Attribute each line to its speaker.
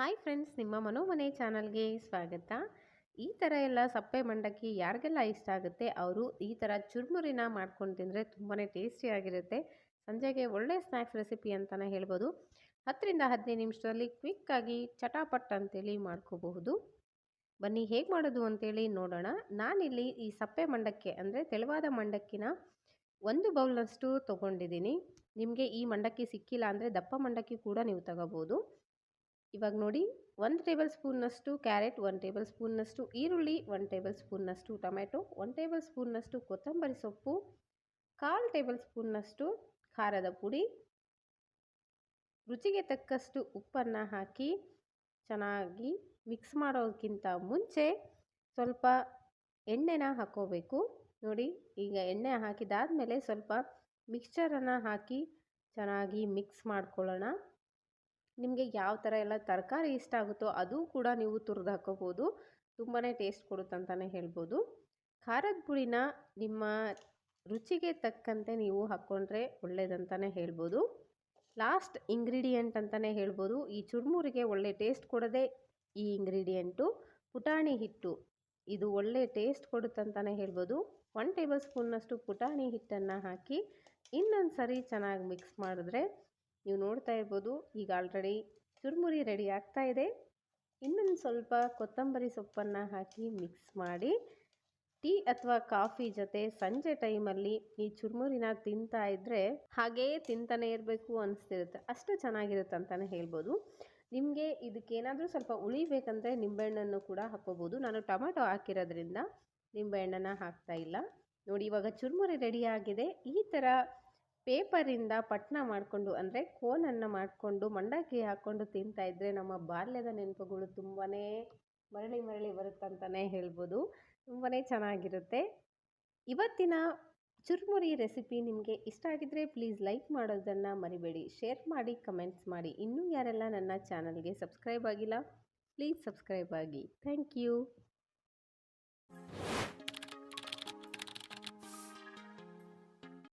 Speaker 1: Hi friends, ನಿಮ್ಮ ಮನೋಮನೆ ಚಾನಲ್ಗೆ ಸ್ವಾಗತ. ಈ ಥರ ಎಲ್ಲ ಸಪ್ಪೆ ಮಂಡಕ್ಕಿ ಯಾರಿಗೆಲ್ಲ ಇಷ್ಟ ಆಗುತ್ತೆ, ಅವರು ಈ ಥರ ಚುರುಮುರಿನ ಮಾಡ್ಕೊಂಡು ತಿಂದರೆ ತುಂಬಾ ಟೇಸ್ಟಿಯಾಗಿರುತ್ತೆ ಸಂಜೆಗೆ ಒಳ್ಳೆ ಸ್ನ್ಯಾಕ್ಸ್ ರೆಸಿಪಿ ಅಂತಲೇ ಹೇಳ್ಬೋದು. ಹತ್ತರಿಂದ ಹದಿನೈದು ನಿಮಿಷದಲ್ಲಿ ಕ್ವಿಕ್ಕಾಗಿ ಚಟಾಪಟ್ ಅಂತೇಳಿ ಮಾಡ್ಕೋಬಹುದು. ಬನ್ನಿ, ಹೇಗೆ ಮಾಡೋದು ಅಂತೇಳಿ ನೋಡೋಣ. ನಾನಿಲ್ಲಿ ಈ ಸಪ್ಪೆ ಮಂಡಕ್ಕಿ ಅಂದರೆ ತೆಳುವಾದ ಮಂಡಕ್ಕಿನ ಒಂದು ಬೌಲ್ನಷ್ಟು ತೊಗೊಂಡಿದ್ದೀನಿ. ನಿಮಗೆ ಈ ಮಂಡಕ್ಕಿ ಸಿಕ್ಕಿಲ್ಲ ಅಂದರೆ ದಪ್ಪ ಮಂಡಕ್ಕಿ ಕೂಡ ನೀವು ತಗೋಬೋದು ಇವಾಗ ನೋಡಿ ಒಂದು ಟೇಬಲ್ ಸ್ಪೂನ್ನಷ್ಟು ಕ್ಯಾರೆಟ್ ಒನ್ ಟೇಬಲ್ ಸ್ಪೂನ್ನಷ್ಟು ಈರುಳ್ಳಿ ಒನ್ ಟೇಬಲ್ ಸ್ಪೂನ್ನಷ್ಟು ಟೊಮೆಟೊ ಒನ್ ಟೇಬಲ್ ಸ್ಪೂನ್ನಷ್ಟು ಕೊತ್ತಂಬರಿ ಸೊಪ್ಪು, ಕಾಲು ಟೇಬಲ್ ಸ್ಪೂನ್ನಷ್ಟು ಖಾರದ ಪುಡಿ. ರುಚಿಗೆ ತಕ್ಕಷ್ಟು ಉಪ್ಪನ್ನು ಹಾಕಿ ಚೆನ್ನಾಗಿ ಮಿಕ್ಸ್ ಮಾಡೋದಕ್ಕಿಂತ ಮುಂಚೆ ಸ್ವಲ್ಪ ಎಣ್ಣೆನ ಹಾಕ್ಕೋಬೇಕು ನೋಡಿ ಈಗ ಎಣ್ಣೆ ಹಾಕಿದಾದಮೇಲೆ ಸ್ವಲ್ಪ ಮಿಕ್ಸ್ಚರನ್ನು ಹಾಕಿ ಚೆನ್ನಾಗಿ ಮಿಕ್ಸ್ ಮಾಡ್ಕೊಳ್ಳೋಣ. ನಿಮಗೆ ಯಾವ ಥರ ಎಲ್ಲ ತರಕಾರಿ ಇಷ್ಟ ಆಗುತ್ತೋ ಅದು ಕೂಡ ನೀವು ತುರಿದು ಹಾಕೋಬೋದು ತುಂಬಾ ಟೇಸ್ಟ್ ಕೊಡುತ್ತೆ ಅಂತಲೇ ಹೇಳ್ಬೋದು. ಖಾರದ ಪುಡಿನ ನಿಮ್ಮ ರುಚಿಗೆ ತಕ್ಕಂತೆ ನೀವು ಹಾಕ್ಕೊಂಡ್ರೆ ಒಳ್ಳೇದಂತಲೇ ಹೇಳ್ಬೋದು. ಲಾಸ್ಟ್ ಇಂಗ್ರೀಡಿಯೆಂಟ್ ಅಂತಲೇ ಹೇಳ್ಬೋದು. ಈ ಚುರುಮುರಿಗೆ ಒಳ್ಳೆ ಟೇಸ್ಟ್ ಕೊಡೋದೇ ಈ ಇಂಗ್ರೀಡಿಯೆಂಟು. ಪುಟಾಣಿ ಹಿಟ್ಟು, ಇದು ಒಳ್ಳೆ ಟೇಸ್ಟ್ ಕೊಡುತ್ತಂತಲೇ ಹೇಳ್ಬೋದು. ಒನ್ ಟೇಬಲ್ ಸ್ಪೂನ್ನಷ್ಟು ಪುಟಾಣಿ ಹಿಟ್ಟನ್ನು ಹಾಕಿ ಇನ್ನೊಂದು ಸರಿ ಚೆನ್ನಾಗಿ ಮಿಕ್ಸ್ ಮಾಡಿದ್ರೆ ನೀವು ನೋಡ್ತಾ ಇರ್ಬೋದು, ಈಗ ಆಲ್ರೆಡಿ ಚುರುಮುರಿ ರೆಡಿ ಆಗ್ತಾ ಇದೆ. ಇನ್ನೊಂದು ಸ್ವಲ್ಪ ಕೊತ್ತಂಬರಿ ಸೊಪ್ಪನ್ನು ಹಾಕಿ ಮಿಕ್ಸ್ ಮಾಡಿ, ಟೀ ಅಥವಾ ಕಾಫಿ ಜೊತೆ ಸಂಜೆ ಟೈಮಲ್ಲಿ ಈ ಚುರುಮುರಿನ ತಿಂತಾ ಇದ್ದರೆ ಹಾಗೇ ತಿಂತಾನೆ ಇರಬೇಕು ಅನಿಸ್ತಿರುತ್ತೆ. ಅಷ್ಟು ಚೆನ್ನಾಗಿರುತ್ತೆ ಅಂತಲೇ ಹೇಳ್ಬೋದು. ನಿಮಗೆ ಇದಕ್ಕೇನಾದರೂ ಸ್ವಲ್ಪ ಉಳಿಬೇಕಂದ್ರೆ ನಿಂಬೆಹಣ್ಣನ್ನು ಕೂಡ ಹಾಕ್ಕೋಬೋದು. ನಾನು ಟೊಮೆಟೊ ಹಾಕಿರೋದ್ರಿಂದ ನಿಂಬೆಹಣ್ಣನ್ನು ಹಾಕ್ತಾ ಇಲ್ಲ. ನೋಡಿ, ಇವಾಗ ಚುರುಮುರಿ ರೆಡಿ ಆಗಿದೆ. ಈ ಥರ ಪೇಪರಿಂದ ಪಟ್ನ ಮಾಡಿಕೊಂಡು, ಅಂದರೆ ಕೋನನ್ನು ಮಾಡಿಕೊಂಡು, ಮಂಡಕ್ಕಿ ಹಾಕ್ಕೊಂಡು ತಿಂತಾ ಇದ್ದರೆ ನಮ್ಮ ಬಾಲ್ಯದ ನೆನಪುಗಳು ತುಂಬಾ ಮರಳಿ ಮರಳಿ ಬರುತ್ತಂತಲೇ ಹೇಳ್ಬೋದು. ತುಂಬಾ ಚೆನ್ನಾಗಿರುತ್ತೆ. ಇವತ್ತಿನ ಚುರುಮುರಿ ರೆಸಿಪಿ ನಿಮಗೆ ಇಷ್ಟ ಆಗಿದ್ದರೆ ಪ್ಲೀಸ್ ಲೈಕ್ ಮಾಡೋದನ್ನು ಮರಿಬೇಡಿ. ಶೇರ್ ಮಾಡಿ, ಕಮೆಂಟ್ಸ್ ಮಾಡಿ. ಇನ್ನೂ ಯಾರೆಲ್ಲ ನನ್ನ ಚಾನಲ್ಗೆ ಸಬ್ಸ್ಕ್ರೈಬ್ ಆಗಿಲ್ಲ, ಪ್ಲೀಸ್ ಸಬ್ಸ್ಕ್ರೈಬ್ ಆಗಿ. Thank you.